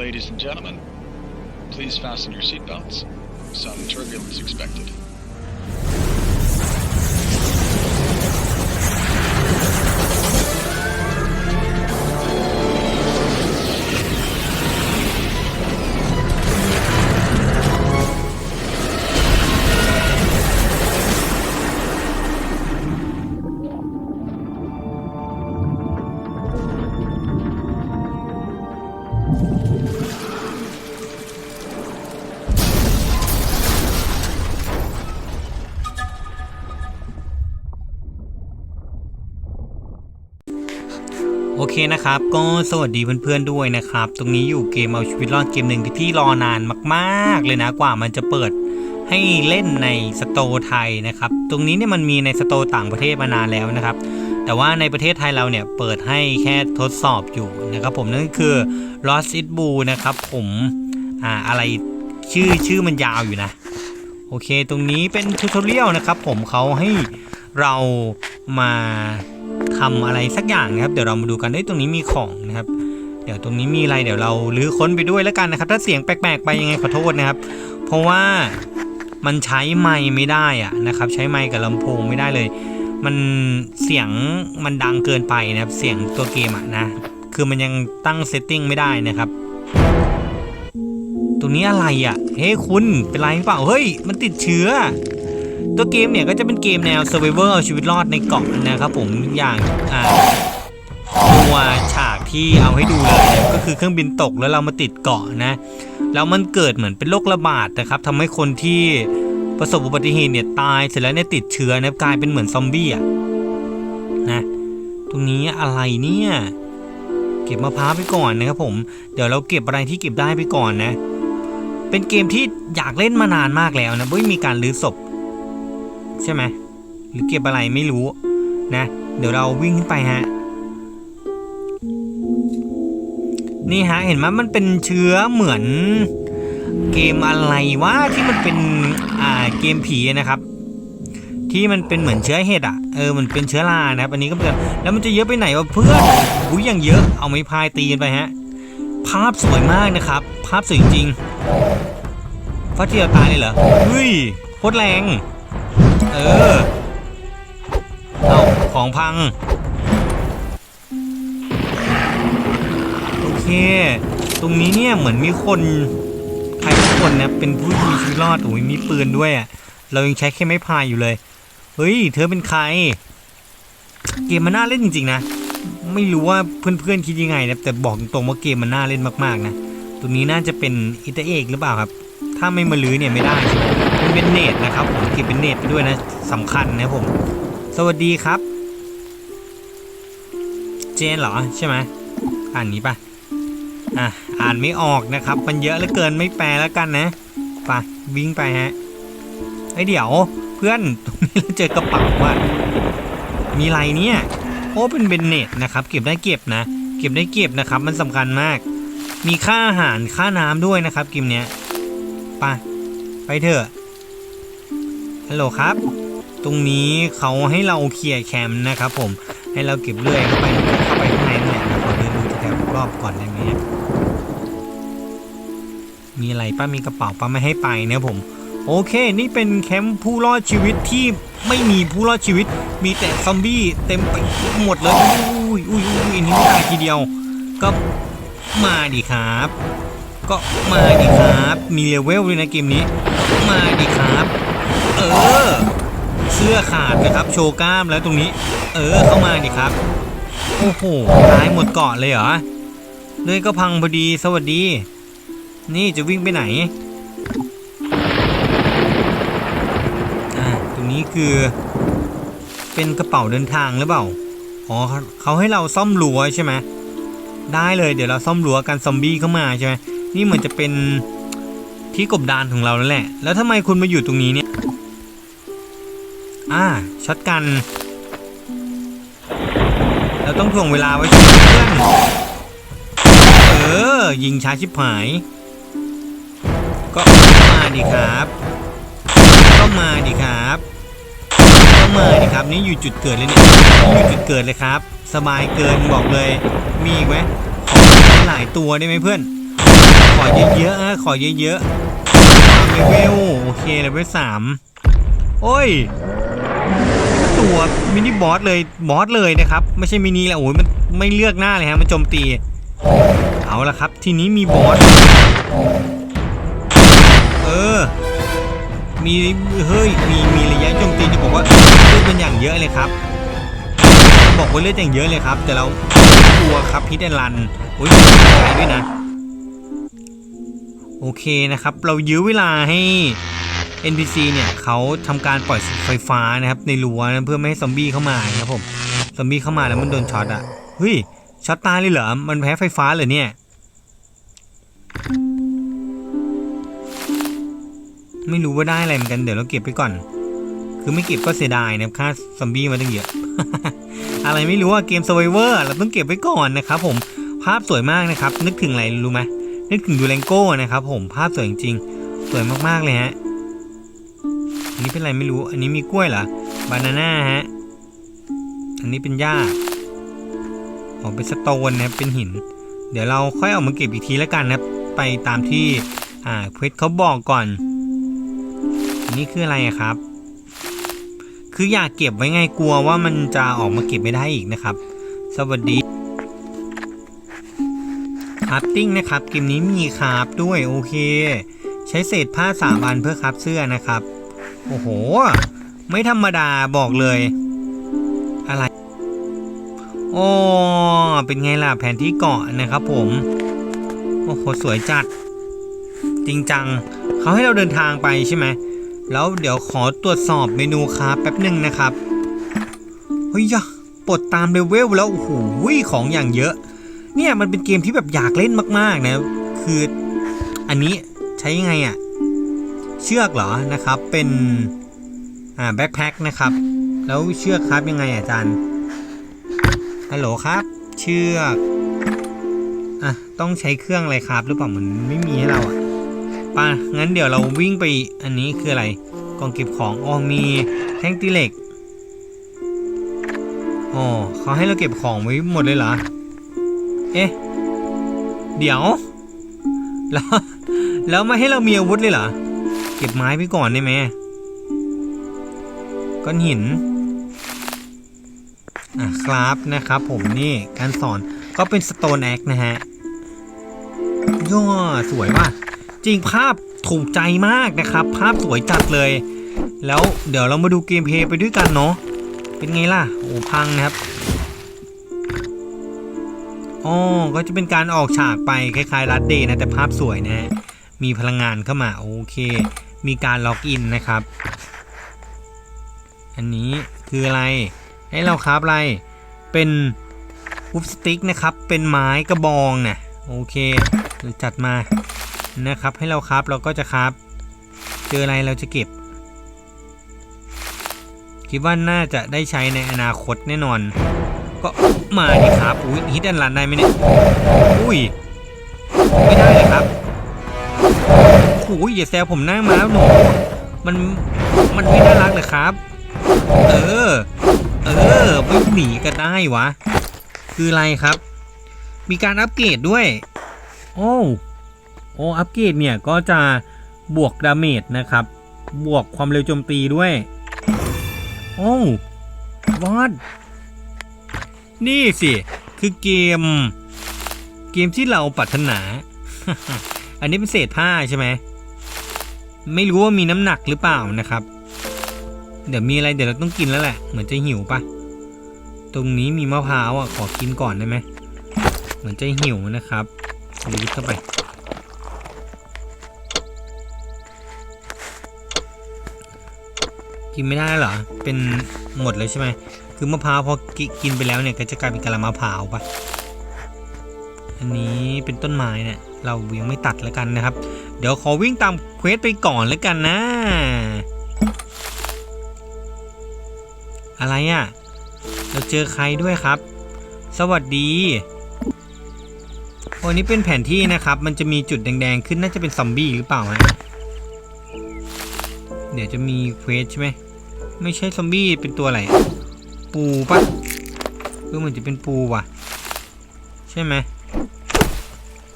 Ladies and gentlemen, please fasten your seatbelts. Some turbulence expected. โอเคนะครับ ก็สวัสดีเพื่อนๆด้วยนะครับ ตรงนี้อยู่เกมเอาชีวิตรอดเกมหนึ่งที่รอนานมาก ๆ เลยนะกว่ามันจะเปิดให้เล่นในสโตร์ไทยนะครับ ตรงนี้เนี่ยมันมีในสโตร์ต่างประเทศมานานแล้วนะครับ แต่ว่าในประเทศไทยเราเนี่ยเปิดให้แค่ทดสอบอยู่นะครับ ผมนั่นคือ Lost It Blue นะครับ ผมอ่าอะไรชื่อชื่อมันยาวอยู่นะ โอเค ตรงนี้เป็นทูตเรียลนะครับ ผมเขาให้เรามา ทำอะไรสักอย่างนะครับ เดี๋ยวเรามาดูกันได้ยตรงนี้มีของนะครับ เดี๋ยวตรงนี้มีอะไรเดี๋ยวเราลื้อค้นไปด้วยแล้วกันนะครับ ถ้าเสียงแปลกๆ ไปยังไงขอโทษนะครับ เพราะว่ามันใช้ไมค์ไม่ได้อะนะครับ ใช้ไมค์กับลำโพงไม่ได้เลย มันเสียงมันดังเกินไปนะครับ เสียงตัวเกมอะนะ คือมันยังตั้งเซตติ้งไม่ได้นะครับตรงนี้อะไรอะ่ะ เฮ้ยคุณเป็นไรหรือเปล่า เฮ้ย มันติดเชื้อ ตัวเกมเนี่ยก็จะเป็นเกมแนว Survivor เอาชีวิตรอดในเกาะนะครับผมอย่างอ่าตัวฉากที่เอาให้ดูเลยเนี่ยก็คือเครื่องบินตกแล้วเรามาติดเกาะนะแล้วมันเกิดเหมือนเป็นโรคระบาดนะครับทำให้คนที่ประสบอุบัติเหตุเนี่ยตายเสร็จแล้วเนี่ยติดเชื้อนะกลายเป็นเหมือนซอมบี้อะนะตรงนี้อะไรเนี่ยเก็บมะพร้าวไปก่อนนะครับผมเดี๋ยวเราเก็บอะไรที่เก็บได้ไปก่อนนะ เป็นเกมที่อยากเล่นมานานมากแล้วนะไม่มีการลื้อศพ ใช่ไหมหรือเก็บอะไรไม่รู้นะ เดี๋ยวเราวิ่งขึ้นไปฮะนี่ฮะเห็นไหมมันเป็นเชื้อเหมือนเกมอะไรวะที่มันเป็นอ่าเกมผีนะครับ ที่มันเป็นเหมือนเชื้อเห็ดอะเออมันเป็นเชื้อรานะครับอันนี้ก็เป็นแล้วมันจะเยอะไปไหนวะเพื่อนอุ้ยอย่างเยอะเอาไม้พายตีกันไปฮะภาพสวยมากนะครับ ภาพสวยจริงฟ้าเทียวตายเลยเหรอเฮ้ยโคตรแรง เออ เอาของพัง โอเค ตรงนี้เนี่ยเหมือนมีคน ใครสักคนนะเป็นผู้มีชีวิตรอดโอ้ยมีปืนด้วยอะ เรายังใช้แค่ไม้พายอยู่เลย เฮ้ย เธอเป็นใคร เกมมันน่าเล่นจริงๆนะ ไม่รู้ว่าเพื่อนๆคิดยังไงนะ แต่บอกตรงๆว่าเกมมันน่าเล่นมากๆนะ ตรงนี้น่าจะเป็นอิตาเอกหรือเปล่าครับ ถ้าไม่มาลื้อเนี่ยไม่ได้ใช่ไหม เป็นเนตนะครับผมเก็บเป็นเนตไปด้วยนะสำคัญนะผม สวัสดีครับ เจนเหรอใช่ไหมอ่านนี้ปะอะอ่านไม่ออกนะครับ มันเยอะเหลือเกินไม่แปลแล้วกันนะไปวิ่งไปฮะไอเดี๋ยวเพื่อนตรงนี้เราเจอกระเป๋าว่ะมีอะไรเนี่ยโอ้เป็นเบนเนตนะครับ เก็บได้เก็บนะ เก็บได้เก็บนะครับ มันสำคัญมาก มีค่าอาหารค่าน้ำด้วยนะครับเกมเนี้ยไปไปเถอะ ฮัลโหลครับ ตรงนี้เขาให้เราเคลียร์แคมป์นะครับผม ให้เราเก็บเลื่อยเข้าไปเข้าไปข้างในนั่นแหละขอเดินดูแถวรอบๆก่อนได้ไหมฮะมีอะไรป้ามีกระเป๋าป้าไม่ให้ไปนะผม โอเค นี่เป็นแคมป์ผู้รอดชีวิตที่ไม่มีผู้รอดชีวิต มีแต่ซอมบี้เต็มไปหมดเลยอุ้ยอุ้ยอุ้ยอันนี้ไม่ตายทีเดียว ก็มาดิครับ ก็มาดิครับ มีเลเวลด้วยนะเกมนี้ มาดิครับ เออ เสื้อขาดนะครับ โชว์กล้ามแล้วตรงนี้ เออเข้ามาดิครับ โอ้โหตายหมดเกาะเลยเหรอเลยก็พังพอดีสวัสดี นี่จะวิ่งไปไหนอ่าตรงนี้คือ เป็นกระเป๋าเดินทางหรือเปล่าอ๋อเขาให้เราซ่อมรั้วใช่ไหมได้เลยเดี๋ยวเราซ่อมรั้วกันซอมบี้เข้ามาใช่ไหมนี่เหมือนจะเป็นที่กบดานของเราแล้วแหละ แล้วทำไมคุณมาอยู่ตรงนี้เนี่ย อ่าช็อตกัน เราต้องถ่วงเวลาไว้ช่วยเพื่อนเออ ยิงช้าชิบหาย ก็มาดิครับ ก็มาดิครับก็มาดิครับ นี่อยู่จุดเกิดเลยเนี่ยอยู่จุดเกิดเลยครับ สบายเกินบอกเลย มีอีกไหมขอหลายตัวได้ไหมเพื่อน ขอเยอะๆขอเยอะๆเลเวลโอเคเลเวลสามโอ้ย ตัวมินิบอสเลยบอสเลยนะครับ ไม่ใช่มินิแล้วโอ้ยมันไม่เลือกหน้าเลยฮะมันโจมตี เอาละครับ ทีนี้มีบอสเออ มีเฮ้ยมีมีระยะโจมตีจะบอกว่าเลือดเป็นอย่างเยอะเลยครับ บอกว่าเลือดอย่างเยอะเลยครับ แต่เรากลัวครับพิษแอนลันโอ้ยตายด้วยนะ โอเคนะครับ เรายื้อเวลาให้ NPC เนี่ยเขาทำการปล่อยไฟฟ้านะครับในรั้วนะเพื่อไม่ให้ซอมบี้เข้ามานะครับผมซอมบี้เข้ามาแล้วมันโดนช็อตอะเฮ้ยช็อตตายเลยเหรอมันแพ้ไฟฟ้าเหรอเนี่ย ไม่รู้ว่าได้อะไรเหมือนกันเดี๋ยวเราเก็บไปก่อน คือไม่เก็บก็เสียดายนะครับค่าซอมบี้มาตั้งเยอะอะไรไม่รู้อะเกม Survivor เราต้องเก็บไว้ก่อนนะครับผมภาพสวยมากนะครับ นึกถึงอะไรรู้ไหมนึกถึงดูแลงโก้นะครับผมภาพสวยจริงสวยมากๆเลยฮะ อันนี้เป็นอะไรไม่รู้ อันนี้มีกล้วยเหรอบานาน่าฮะ อันนี้เป็นหญ้าอ๋อเป็นสโตนนะครับเป็นหิน เดี๋ยวเราค่อยเอามาเก็บอีกทีแล้วกันนะครับ ไปตามที่อ่าเพชรเขาบอกก่อน อันนี้คืออะไระครับ คืออยากเก็บไว้ไงกลัวว่ามันจะออกมาเก็บไม่ได้อีกนะครับ สวัสดีคราฟติ้งนะครับเกมนี้มีคราฟด้วยโอเค ใช้เศษผ้าสามอันเพื่อคราฟเสื้อนะครับ โอ้โห ไม่ธรรมดาบอกเลย อะไรโอ้เป็นไงล่ะแผนที่เกาะนะครับผม โอ้โห สวยจัด จริงจัง เขาให้เราเดินทางไปใช่ไหม แล้วเดี๋ยวขอตรวจสอบเมนูคราแป๊บหนึ่งนะครับ เฮ้ยยะปลดตามเลเวลแล้ว โอ้โห ของอย่างเยอะ เนี่ยมันเป็นเกมที่แบบอยากเล่นมาก ๆ นะ คืออันนี้ใช้ยังไงอะ่ะ เชือกเหรอนะครับ เป็นอ่าแบ็คแพ็คนะครับ แล้วเชือกครับยังไงอาจารย์ฮัลโหลครับ เชือกอะต้องใช้เครื่องอะไรครับหรือเปล่ามันไม่มีให้เราอะป่ะงั้นเดี๋ยวเราวิ่งไปอันนี้คืออะไรกองเก็บของอ๋อมีแท่งตีเหล็กอ๋อเขาให้เราเก็บของไว้หมดเลยเหรอเอ๊ะเดี๋ยวแล้วแล้วไม่ให้เรามีอาวุธเลยเหรอ เก็บไม้ไปก่อนได้ไหมก้อนหินอะครับนะครับผมนี่การสอนก็เป็นสโตนแอคนะฮะย่อสวยว่ะจริงภาพถูกใจมากนะครับ ภาพสวยจัดเลย แล้วเดี๋ยวเรามาดูเกมเพลย์ไปด้วยกันเนาะเป็นไงล่ะโอ้พังนะครับอ๋อก็จะเป็นการออกฉากไปคล้ายๆรัดเดย์นะแต่ภาพสวยนะ มีพลังงานเข้ามาโอเค มีการล็อกอินนะครับ อันนี้คืออะไร ให้เราครับอะไร เป็นวูฟสติ๊กนะครับ เป็นไม้กระบองนะโอเคจัดมานะครับ ให้เราครับเราก็จะครับ เจออะไรเราจะเก็บ คิดว่าน่าจะได้ใช้ในอนาคตแน่นอน ก็มาดิครับอุ้ยฮิตแอนลันได้ไหมเนี่ย อุ้ย ไม่ได้เลยครับ โอ้ยอย่าแซวผมนั่งมาแล้วหนูมันมันไม่น่ารักเลยครับ เออ เออไม่หนีกันได้วะ คืออะไรครับ มีการอัปเกรดด้วย โอ้โอ้อัปเกรดเนี่ยก็จะบวกดาเมจนะครับ บวกความเร็วโจมตีด้วย โอ้วอดนี่สิ คือเกม เกมที่เราปรารถนา อันนี้เป็นเศษผ้าใช่ไหม ไม่รู้ว่ามีน้ำหนักหรือเปล่านะครับ เดี๋ยวมีอะไรเดี๋ยวเราต้องกินแล้วแหละ เหมือนจะหิวปะตรงนี้มีมะพร้าวอะขอกินก่อนได้ไหมเหมือนจะหิวนะครับดูเข้าไป กินไม่ได้เหรอ เป็นหมดเลยใช่ไหม คือมะพร้าวพอกิกินไปแล้วเนี่ยก็จะกลายเป็นกะลามะพร้าวปะอันนี้เป็นต้นไม้เนี่ย เรายังไม่ตัดแล้วกันนะครับ เดี๋ยวขอวิ่งตามเควสไปก่อนแล้วกันนะ อะไรอะ่ะ เราเจอใครด้วยครับ สวัสดีวันนี้เป็นแผนที่นะครับ มันจะมีจุดแดงๆ ขึ้นน่าจะเป็นซอมบี้หรือเปล่าฮะเดี๋ยวจะมีเควสใช่ไหม ไม่ใช่ซอมบี้เป็นตัวอะไร ปูปะเออเหมือนจะเป็นปูว่ะ ใช่ไหม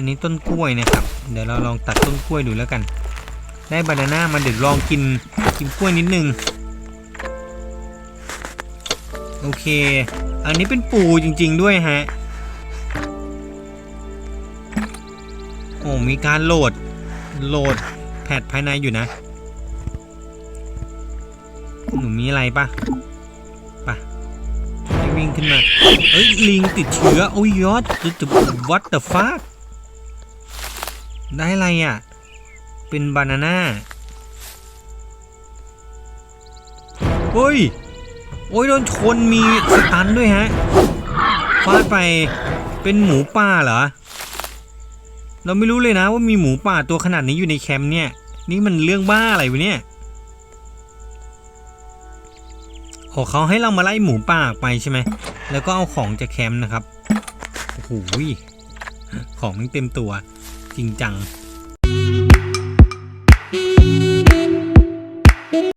อันนี้ต้นกล้วยนะครับ เดี๋ยวเราลองตัดต้นกล้วยดูแล้วกัน ได้บานาน่ามาเดี๋ยวลองกินกินกล้วยนิดนึง โอเค อันนี้เป็นปูจริง ๆ ด้วยฮะ โอ้มีการโหลด โหลดแพทภายในอยู่นะ หนูมีอะไรปะปะวิ่งขึ้นมา เอ้ย ลิงติดเชื้อ โอ้ยยอดจะ what the fuck ได้อะไรอะ เป็นบานาน่าเฮ้ย โอ้ยโดนชนมีสตันด้วยฮะฟาดไปเป็นหมูป่าเหรอ เราไม่รู้เลยนะว่ามีหมูป่าตัวขนาดนี้อยู่ในแคมป์เนี่ย นี่มันเรื่องบ้าอะไรวะเนี่ยโอ้เขาให้เรามาไล่หมูป่าไปใช่ไหม แล้วก็เอาของจากแคมป์นะครับ โอ้โหยของมันเต็มตัว ริงจัง